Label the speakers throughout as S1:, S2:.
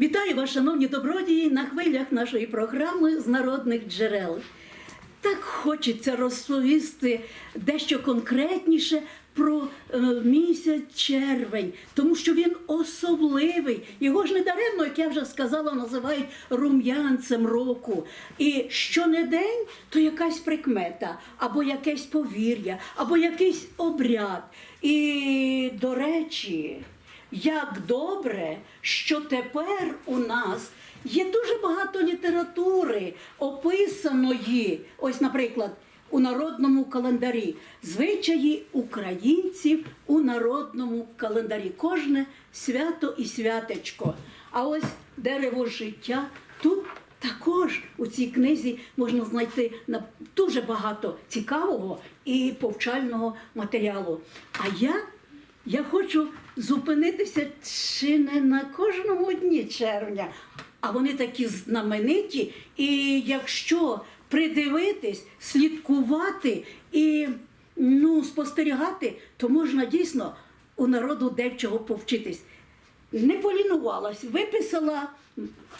S1: Вітаю вас, шановні добродії, на хвилях нашої програми з народних джерел. Так хочеться розповісти дещо конкретніше про е, місяць червень, тому що він особливий. Його ж не даремно, як я вже сказала, називають рум'янцем року. І що не день, то якась прикмета, або якесь повір'я, або якийсь обряд. І, до речі, як добре, що тепер у нас є дуже багато літератури, описаної, ось, наприклад, у народному календарі, звичаї українців у народному календарі. Кожне свято і святечко. А ось дерево життя тут також у цій книзі можна знайти на- дуже багато цікавого і повчального матеріалу. А я я хочу зупинитися чи не на кожному дні червня, а вони такі знамениті. І якщо придивитись, слідкувати і ну, спостерігати, то можна дійсно у народу дечого повчитись. Не полінувалась, виписала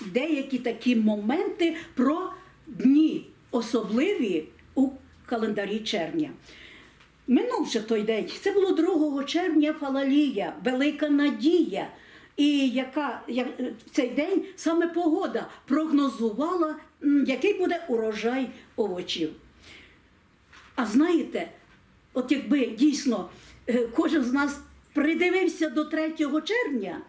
S1: деякі такі моменти про дні особливі у календарі червня. Минувши той день, це було 2 червня Фалалія, велика надія. І яка я- в цей день саме погода прогнозувала, який буде урожай овочів. А знаєте, от якби дійсно е, кожен з нас придивився до 3 червня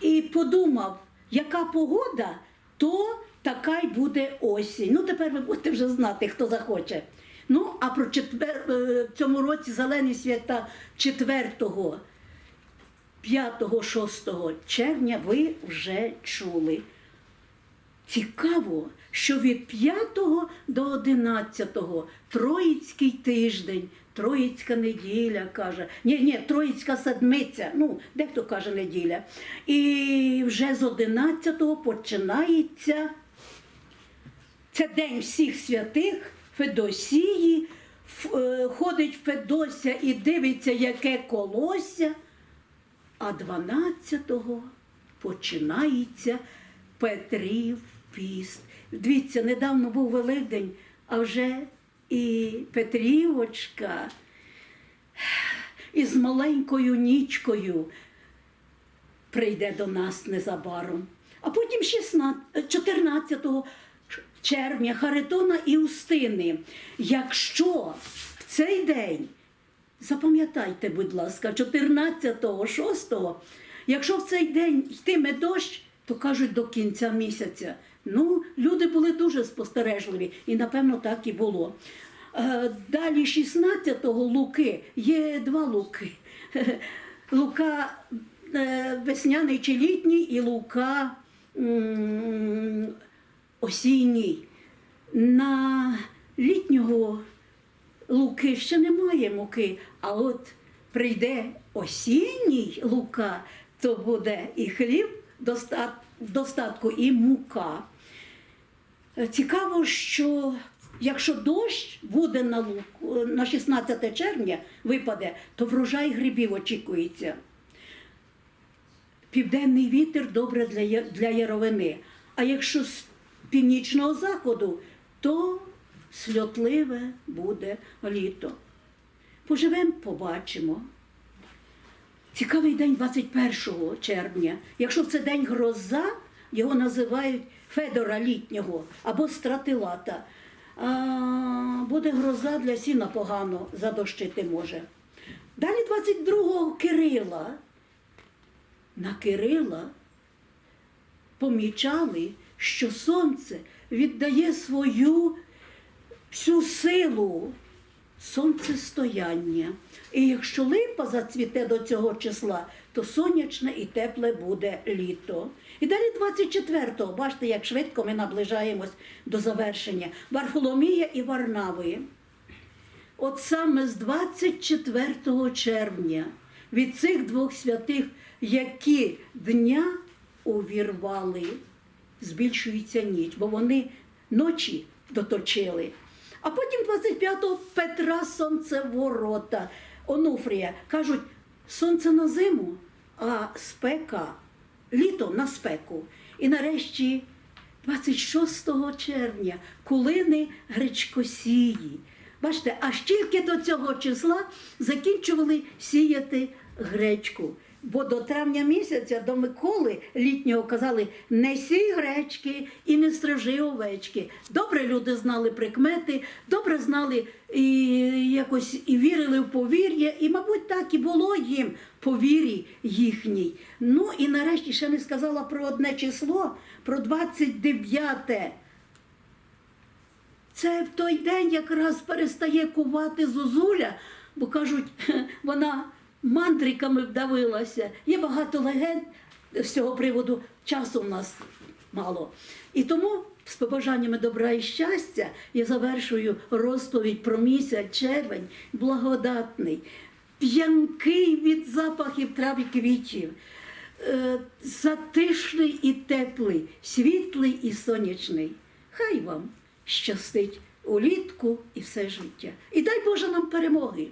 S1: і подумав, яка погода, то така й буде осінь. Ну, тепер ви будете вже знати, хто захоче. Ну, а про четвер... е, в цьому році зелені свята 4, 5, 6 червня ви вже чули. Цікаво, що від 5 до 11 Троїцький тиждень, Троїцька неділя каже. Ні, ні, Троїцька седмиця, ну, дехто каже неділя. І вже з 11 починається це День всіх святих, Федосії, е, ходить Федося і дивиться, яке колося. А 12-го починається Петрів піст. Дивіться, недавно був Великдень, а вже і Петрівочка із маленькою нічкою прийде до нас незабаром. А потім 16, 14 червня Харитона і Устини. Якщо в цей день Запам'ятайте, будь ласка, 14-го, 6-го, якщо в цей день йтиме дощ, то кажуть до кінця місяця. Ну, люди були дуже спостережливі, і напевно так і було. Е, Далі 16-го Луки, є два Луки. Лука е, весняний чи літній і Лука осінній. На літнього Луки ще немає муки, а от прийде осінній лука, то буде і хліб достатку, і мука. Цікаво, що якщо дощ буде на луку на 16 червня випаде, то врожай грибів очікується. Південний вітер добре для, яровини. А якщо північного заходу, то сльотливе буде літо. Поживемо, побачимо. Цікавий день 21 червня. Якщо це день гроза, його називають Федора літнього або стратилата. А, буде гроза для сіна погано задощити може. Далі 22-го Кирила. На Кирила помічали, що сонце віддає свою всю силу сонцестояння. І якщо липа зацвіте до цього числа, то сонячне і тепле буде літо. І далі 24-го, бачите, як швидко ми наближаємось до завершення. Варфоломія і Варнави. От саме з 24 червня від цих двох святих, які дня увірвали, збільшується ніч, бо вони ночі доточили. А потім 25-го Петра Сонцеворота, Онуфрія. Кажуть, сонце на зиму, а спека літо на спеку. І нарешті 26 червня кулини гречкосії. Бачите, аж тільки до цього числа закінчували сіяти гречку. Бо до травня місяця до Миколи літнього казали не сій гречки і не стрижи овечки. Добре люди знали прикмети, добре знали і якось і вірили в повір'я, і, мабуть, так і було їм по вірі їхній. Ну і нарешті ще не сказала про одне число, про 29 це в той день якраз перестає кувати зозуля, бо кажуть, вона мандриками вдавилася. Є багато легенд з цього приводу, часу в нас мало. І тому з побажаннями добра і щастя я завершую розповідь про місяць червень, благодатний, п'янкий від запахів трав і квітів. Е, затишний і теплий, світлий і сонячний. Хай вам щастить улітку і все життя. І дай Боже нам перемоги.